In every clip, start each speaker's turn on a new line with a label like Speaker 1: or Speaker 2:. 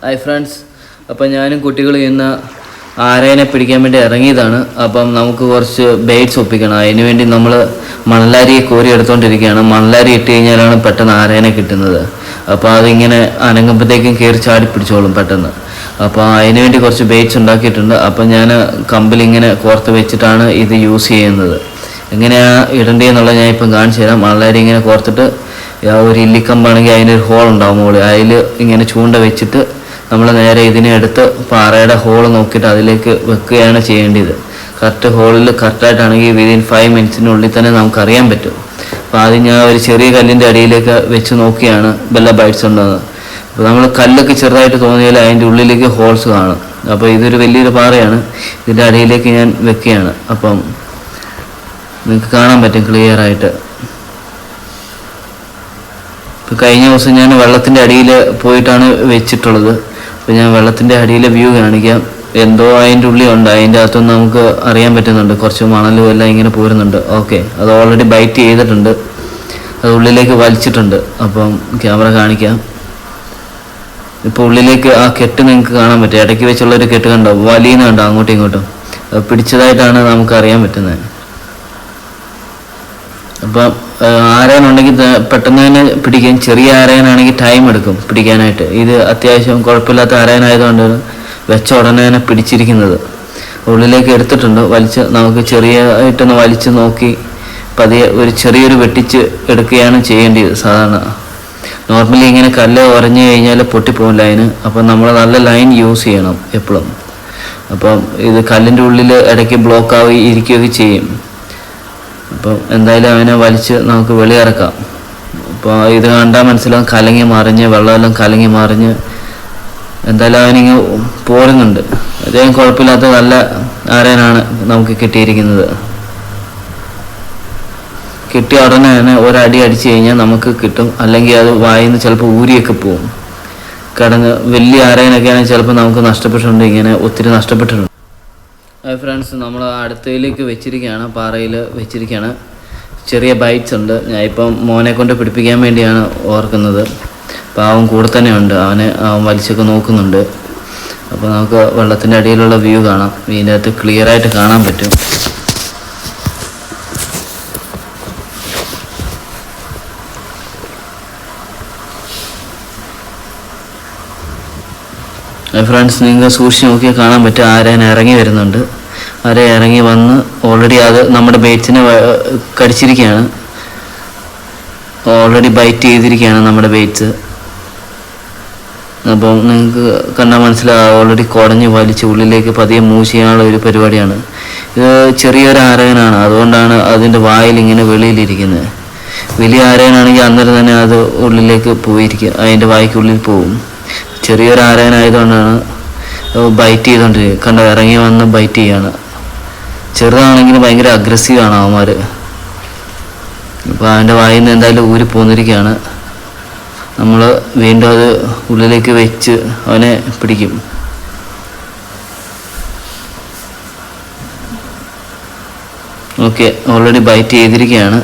Speaker 1: Hi friends അപ്പം ഞാനും കുട്ടികൾ ഇന്ന് ആരേനെ പിടിക്കാൻ വേണ്ടി ഇറങ്ങിയതാണ്. അപ്പം നമുക്ക് കുറച്ച് ബെയ്റ്റ്സ് ഒപ്പിക്കണം. അതിന് വേണ്ടി നമ്മൾ മണലാരി കോരി എടുത്തുകൊണ്ടിരിക്കുകയാണ് മണലാരി ഇട്ട് കഴിഞ്ഞാലാണ് പെട്ടെന്ന് ആരേനെ കിട്ടുന്നത്. അപ്പോൾ അതിങ്ങനെ അനങ്ങുമ്പോഴത്തേക്കും കയറി ചാടി പിടിച്ചോളും പെട്ടെന്ന്. അപ്പോൾ അതിന് വേണ്ടി കുറച്ച് ബെയ്റ്റ്സ് ഉണ്ടാക്കിയിട്ടുണ്ട്. അപ്പം ഞാൻ കമ്പിൽ ഇങ്ങനെ കോർത്ത് വെച്ചിട്ടാണ് ഇത് യൂസ് ചെയ്യുന്നത്. എങ്ങനെയാണ് ഇടേണ്ടതെന്നുള്ളത് ഞാൻ ഇപ്പം കാണിച്ചു തരാം. മണലാരി ഇങ്ങനെ കോർത്തിട്ട് ഒരു ഇല്ലിക്കമ്പാണെങ്കിൽ അതിനൊരു ഹോൾ ഉണ്ടാവും മുകളിൽ അതിൽ ഇങ്ങനെ ചൂണ്ട വെച്ചിട്ട് നമ്മൾ നേരെ ഇതിനെ എടുത്ത് പാറയുടെ ഹോൾ നോക്കിയിട്ട് അതിലേക്ക് വെക്കുകയാണ് ചെയ്യേണ്ടത്. കറക്റ്റ് ഹോളിൽ കറക്റ്റായിട്ടാണെങ്കിൽ വിതിൻ ഫൈവ് മിനിറ്റ്സിനുള്ളിൽ തന്നെ നമുക്കറിയാൻ പറ്റും. അപ്പോൾ ആദ്യം ഞാൻ ഒരു ചെറിയ കല്ലിന്റെ അടിയിലേക്ക് വെച്ച് നോക്കിയാണ് ബെല്ല ബൈറ്റ്സ് ഉണ്ടെന്ന്. അപ്പോൾ നമ്മൾ കല്ലൊക്കെ ചെറുതായിട്ട് തോന്നിയാൽ അതിന്റെ ഉള്ളിലേക്ക് ഹോൾസ് കാണും. അപ്പോൾ ഇതൊരു വലിയൊരു പാറയാണ്. ഇതിന്റെ അടിയിലേക്ക് ഞാൻ വെക്കുകയാണ്. അപ്പം നിങ്ങൾക്ക് കാണാൻ പറ്റും ക്ലിയർ ആയിട്ട്. ഇപ്പം കഴിഞ്ഞ ദിവസം ഞാൻ വെള്ളത്തിന്റെ അടിയിൽ പോയിട്ടാണ് വെച്ചിട്ടുള്ളത്. അപ്പോൾ ഞാൻ വെള്ളത്തിന്റെ അടിയിലെ വ്യൂ കാണിക്കാം. എന്തോ അതിന്റെ ഉള്ളി ഉണ്ട്. അതിന്റെ അകത്തുനിന്ന് നമുക്ക് അറിയാൻ പറ്റുന്നുണ്ട്. കുറച്ച് മണലും എല്ലാം ഇങ്ങനെ പോരുന്നുണ്ട്. ഓക്കെ അത് ഓൾറെഡി ബൈറ്റ് ചെയ്തിട്ടുണ്ട്. അത് ഉള്ളിലേക്ക് വലിച്ചിട്ടുണ്ട്. അപ്പം ക്യാമറ കാണിക്കാം. ഇപ്പോൾ ഉള്ളിലേക്ക് ആ കെട്ട് നിങ്ങൾക്ക് കാണാൻ പറ്റും. ഇടയ്ക്ക് വെച്ചുള്ള ഒരു കെട്ട് കണ്ടോ? വലിയുന്ന കണ്ടോ? അങ്ങോട്ടും ഇങ്ങോട്ടും. പിടിച്ചതായിട്ടാണ് നമുക്ക് അറിയാൻ പറ്റുന്നത്. അപ്പം ആരാനുണ്ടെങ്കിൽ പെട്ടെന്ന് തന്നെ പിടിക്കാൻ ചെറിയ ആരായനാണെങ്കിൽ ടൈം എടുക്കും പിടിക്കാനായിട്ട്. ഇത് അത്യാവശ്യം കുഴപ്പമില്ലാത്ത ആരായനായതുകൊണ്ട് വെച്ച ഉടനെ തന്നെ പിടിച്ചിരിക്കുന്നത്. ഉള്ളിലേക്ക് എടുത്തിട്ടുണ്ട്. വലിച്ച് നമുക്ക് ചെറിയതായിട്ടൊന്ന് വലിച്ച് നോക്കി പതിയെ ഒരു ചെറിയൊരു വെട്ടിച്ച് എടുക്കുകയാണ് ചെയ്യേണ്ടത് സാധാരണ. നോർമലി ഇങ്ങനെ കല്ല് ഉറഞ്ഞു കഴിഞ്ഞാൽ പൊട്ടിപ്പോകും ലൈന് അപ്പം നമ്മൾ നല്ല ലൈൻ യൂസ് ചെയ്യണം എപ്പോഴും അപ്പം ഇത് കല്ലിന്റെ ഉള്ളിൽ ഇടയ്ക്ക് ബ്ലോക്ക് ആയി ഇരിക്കുകയൊക്കെ ചെയ്യും. അപ്പം എന്തായാലും അവനെ വലിച്ച് നമുക്ക് വെളിയിറക്കാം. അപ്പോൾ ഇത് കണ്ടാൽ മനസ്സിലാവും കലങ്ങി മറിഞ്ഞ് വെള്ളമെല്ലാം കലങ്ങി മറിഞ്ഞ്. എന്തായാലും അവനിങ്ങ് പോരുന്നുണ്ട്. അദ്ദേഹം കുഴപ്പമില്ലാത്ത നല്ല ആരനാണ് നമുക്ക് കിട്ടിയിരിക്കുന്നത്. കിട്ടിയ ഉടനെ തന്നെ ഒരടി അടിച്ചു കഴിഞ്ഞാൽ നമുക്ക് കിട്ടും. അല്ലെങ്കിൽ അത് വായിന്ന് ചിലപ്പോൾ ഊരിയൊക്കെ പോകും. കടന്ന് വലിയ ആരേനൊക്കെയാണെങ്കിൽ ചിലപ്പോൾ നമുക്ക് നഷ്ടപ്പെട്ടിട്ടുണ്ട് ഇങ്ങനെ ഒത്തിരി നഷ്ടപ്പെട്ടിട്ടുണ്ട്. ഫ്രണ്ട്സ് നമ്മൾ അടുത്തയിലേക്ക് വെച്ചിരിക്കുകയാണ് പാറയിൽ വെച്ചിരിക്കുകയാണ്. ചെറിയ ബൈറ്റ്സ് ഉണ്ട്. ഞാൻ ഇപ്പം മോനെ കൊണ്ട് പിടിപ്പിക്കാൻ വേണ്ടിയാണ് ഓർക്കുന്നത്. അപ്പോൾ അവൻ കൂടെ തന്നെ ഉണ്ട്. അവനെ അവൻ വലിച്ചൊക്കെ നോക്കുന്നുണ്ട്. അപ്പോൾ നമുക്ക് വെള്ളത്തിന്റെ അടിയിലുള്ള വ്യൂ കാണാം. ഇതിന്റെ അകത്ത് ക്ലിയറായിട്ട് കാണാൻ പറ്റും. ഫ്രണ്ട്സ് നിങ്ങൾ സൂക്ഷിച്ച് നോക്കിയാൽ കാണാൻ പറ്റും ആരേൻ ഇറങ്ങി വരുന്നുണ്ട്. ആരെ ഇറങ്ങി വന്ന് ഓൾറെഡി അത് നമ്മുടെ ബേറ്റ്സിനെ കടിച്ചിരിക്കുകയാണ്. ഓൾറെഡി ബൈറ്റ് ചെയ്തിരിക്കുകയാണ് നമ്മുടെ ബേറ്റ്സ് അപ്പം നിങ്ങൾക്ക് കണ്ടാൽ മനസ്സിലാവും ഓൾറെഡി കുടഞ്ഞ് വലിച്ച് ഉള്ളിലേക്ക് പതിയെ മൂവ് ചെയ്യാനുള്ള ഒരു പരിപാടിയാണ്. ഇത് ചെറിയൊരു ആരകനാണ് അതുകൊണ്ടാണ് അതിന്റെ വായിൽ ഇങ്ങനെ വെളിയിലിരിക്കുന്നത്. വലിയ ആരകനാണെങ്കിൽ അന്നേരം തന്നെ അത് ഉള്ളിലേക്ക് പോയിരിക്കുക അതിന്റെ വായിക്കുള്ളിൽ പോവും. ചെറിയൊരു ആരകനായതുകൊണ്ടാണ് ബൈറ്റ് ചെയ്തുകൊണ്ടിരിക്കുക കണ്ട ഇറങ്ങി വന്ന് ബൈറ്റ് ചെയ്യാണ്. ചെറുതാണെങ്കിൽ ഭയങ്കര അഗ്രസീവാണ് അവന്മാർ അപ്പോൾ അവന്റെ വായിൽ നിന്ന് എന്തായാലും ഊരി പോന്നിരിക്കുകയാണ്. നമ്മൾ വീണ്ടും അത് ഉള്ളിലേക്ക് വെച്ച് അവനെ പിടിക്കും. ഓക്കെ ഓൾറെഡി ബൈറ്റ് ചെയ്തിരിക്കുകയാണ്.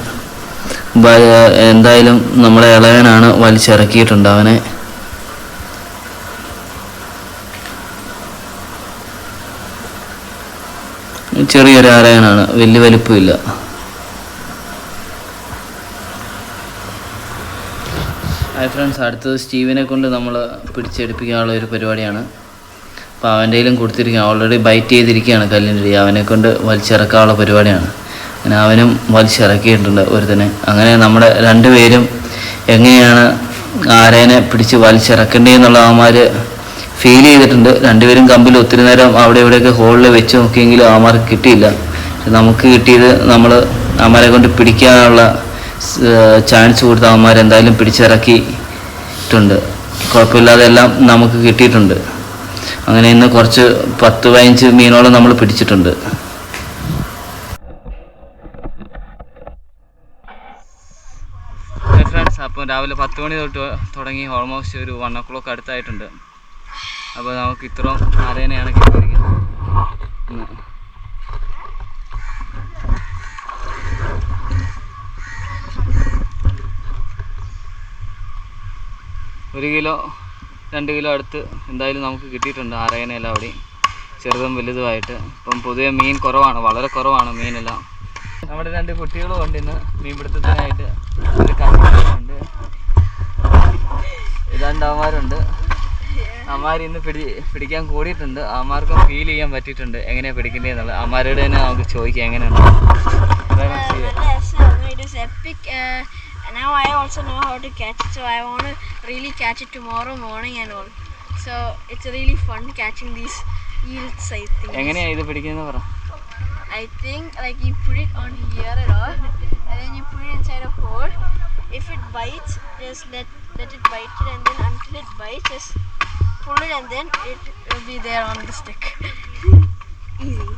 Speaker 1: എന്തായാലും നമ്മളെ ഇളയനാണ് വലിച്ചിറക്കിയിട്ടുണ്ട് അവനെ. ചെറിയൊരു ആരായനാണ്. വലിയ വലിപ്പമില്ല. ഹായ് ഫ്രണ്ട്സ് അടുത്തത് സ്റ്റീവിനെ കൊണ്ട് നമ്മൾ പിടിച്ചെടുപ്പിക്കാനുള്ള ഒരു പരിപാടിയാണ്. അപ്പോൾ അവന്റെ കയ്യിലും കൊടുത്തിരിക്കുക ഓൾറെഡി ബൈറ്റ് ചെയ്തിരിക്കുകയാണ് കല്ലിന്റെ അവനെ കൊണ്ട് വലിച്ചിറക്കാനുള്ള പരിപാടിയാണ്. അങ്ങനെ അവനും വലിച്ചിറക്കിയിട്ടുണ്ട് ഒരുത്തനെ. അങ്ങനെ നമ്മുടെ രണ്ടുപേരും എങ്ങനെയാണ് ആരേനെ പിടിച്ച് വലിച്ചിറക്കേണ്ടതെന്നുള്ള അവന്മാർ ഫീൽ ചെയ്തിട്ടുണ്ട്. രണ്ടുപേരും കമ്പിൽ ഒത്തിരി നേരം അവിടെ ഇവിടെയൊക്കെ ഹോളിൽ വെച്ച് നോക്കിയെങ്കിലും അവന്മാർക്ക് കിട്ടിയില്ല. നമുക്ക് കിട്ടിയത് നമ്മൾ ആമാരെ കൊണ്ട് പിടിക്കാനുള്ള ചാൻസ് കൊടുത്ത ആമാർ എന്തായാലും പിടിച്ചിറക്കിയിട്ടുണ്ട്. കുഴപ്പമില്ലാതെ എല്ലാം നമുക്ക് കിട്ടിയിട്ടുണ്ട്. അങ്ങനെ ഇന്ന് കുറച്ച് പത്ത് പതിനഞ്ച് മീനോളം നമ്മൾ പിടിച്ചിട്ടുണ്ട്. അപ്പം രാവിലെ പത്ത് മണി തൊട്ട് തുടങ്ങി ഓൾമോസ്റ്റ് ഒരു വൺ ഓ ക്ലോക്ക് അടുത്തായിട്ടുണ്ട്. അപ്പോൾ നമുക്ക് ഇത്രയും അരേനയാണ് കിട്ടിയിരിക്കുന്നത്. ഒരു കിലോ രണ്ട് കിലോ അടുത്ത് എന്തായാലും നമുക്ക് കിട്ടിയിട്ടുണ്ട് ആറേനെല്ലാം അവിടെ. ചെറുതും വലുതുമായിട്ട്. ഇപ്പം പൊതുവെ മീൻ കുറവാണ് വളരെ കുറവാണ് മീനെല്ലാം. നമ്മുടെ രണ്ട് കുട്ടികളും ഉണ്ട് ഇന്ന്. മീൻപിടുത്തത്തിനായിട്ട് ഒരു കമ്മിയുണ്ട് ഇതാണ്ട് അവന്മാരുണ്ട് ഇന്ന് പിടി പിടിക്കാൻ കൂടിയിട്ടുണ്ട് അമാർക്കും ഫീൽ ചെയ്യാൻ പറ്റിയിട്ടുണ്ട് എങ്ങനെയാ പിടിക്കേണ്ടത് എന്നുള്ളത് അമാരോട് തന്നെ നമുക്ക് ചോദിക്കാം
Speaker 2: Uh, uh. Uh, and now I also know how to catch it, so I want to really catch it tomorrow morning and all. So it's really fun catching these eels, I think.
Speaker 1: എങ്ങനെയാ ഇത് പിടിക്കുന്നത് പറ
Speaker 2: I think like you put it on here and all, and then you put it inside a hole. If it bites, just let let it bite it, and then until it bites, just pull it, and then it will be there on the stick. Easy.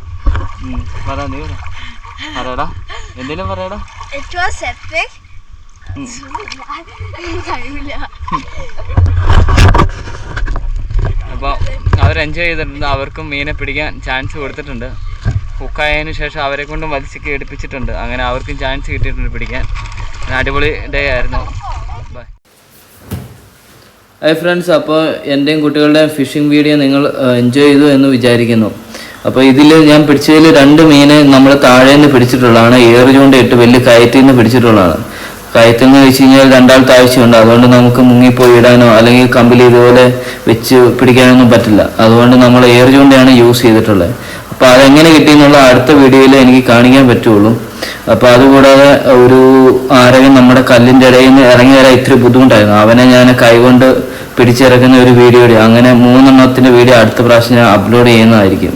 Speaker 1: എന്തേലും പറയടാ
Speaker 2: It was epic.
Speaker 1: ഉം.
Speaker 2: കഴിയില്ല
Speaker 1: അപ്പോൾ അവർ enjoy ചെയ്തിട്ടുണ്ട് അവർക്കും മീനെ പിടിക്കാൻ chance കൊടുത്തിട്ടുണ്ട് ഹുക്കായതിനു ശേഷം അവരെ കൊണ്ടും വലിച്ചൊക്കെ എടുപ്പിച്ചിട്ടുണ്ട് അങ്ങനെ അവർക്കും ചാൻസ് കിട്ടിയിട്ടുണ്ട് പിടിക്കാൻ അടിപൊളി ഡേ ആയിരുന്നു ബൈ ഹായ് ഫ്രണ്ട്സ് അപ്പോൾ എന്റെയും കുട്ടികളുടെയും ഫിഷിംഗ് വീഡിയോ നിങ്ങൾ എൻജോയ് ചെയ്തു എന്ന് വിചാരിക്കുന്നു. അപ്പോൾ ഇതിൽ ഞാൻ പിടിച്ചതിൽ രണ്ട് മീനെ നമ്മൾ താഴെ നിന്ന് പിടിച്ചിട്ടുള്ളതാണ് ഏറ് ചൂണ്ടയിട്ട് വലിയ കയറ്റിൽ നിന്ന് പിടിച്ചിട്ടുള്ളതാണ്. കയറ്റിൽ നിന്ന് വെച്ച് കഴിഞ്ഞാൽ രണ്ടാൾ താഴ്ചയുണ്ട് അതുകൊണ്ട് നമുക്ക് മുങ്ങിപ്പോയി ഇടാനോ അല്ലെങ്കിൽ കമ്പിൽ ഇതുപോലെ വെച്ച് പിടിക്കാനൊന്നും പറ്റില്ല. അതുകൊണ്ട് നമ്മൾ ഏറ് ചൂണ്ടയാണ് യൂസ് ചെയ്തിട്ടുള്ളത്. അപ്പോൾ അതെങ്ങനെ കിട്ടി എന്നുള്ള അടുത്ത വീഡിയോയിൽ എനിക്ക് കാണിക്കാൻ പറ്റുള്ളൂ. അപ്പോൾ അതുകൂടാതെ ഒരു ആരകൻ നമ്മുടെ കല്ലിന്റെ ഇടയിൽ നിന്ന് ഇറങ്ങി വരാൻ ഇത്തിരി ബുദ്ധിമുട്ടായിരുന്നു. അവനെ ഞാൻ കൈകൊണ്ട് പിടിച്ചിറക്കുന്ന ഒരു വീഡിയോ അങ്ങനെ മൂന്നെണ്ണത്തിന്റെ വീഡിയോ അടുത്ത പ്രാവശ്യം ഞാൻ അപ്ലോഡ് ചെയ്യുന്നതായിരിക്കും.